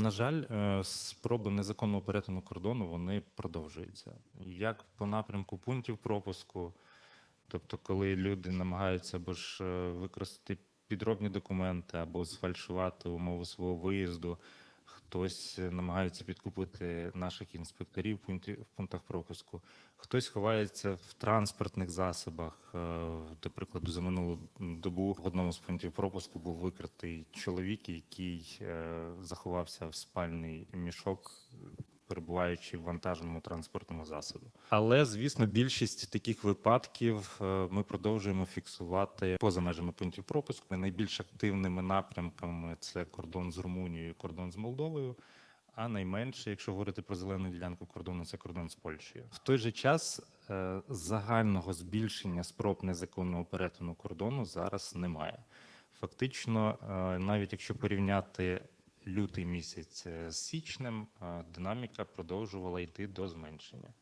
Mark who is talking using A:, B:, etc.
A: На жаль, е, спроби незаконного перетину кордону вони продовжуються. Як по напрямку пунктів пропуску, тобто, коли люди намагаються або ж е, використати підробні документи, або сфальшувати умови свого виїзду, хтось е, намагається підкупити наших інспекторів в пунктах пропуску, хтось ховається в транспортних засобах. Е, До прикладу, за минулу добу в одному з пунктів пропуску був викритий чоловік, який е, заховався в спальний мішок, перебуваючи в вантажному транспортному засобі. Але звісно, більшість таких випадків е, ми продовжуємо фіксувати поза межами пунктів пропуску. Найбільш активними напрямками це кордон з Румунією, кордон з Молдовою. А найменше, якщо говорити про зелену ділянку кордону, це кордон з Польщею. В той же час е, загального збільшення спроб незаконного перетину кордону зараз немає. Фактично, е, навіть якщо порівняти лютий місяць е, з січнем, динаміка продовжувала йти до зменшення.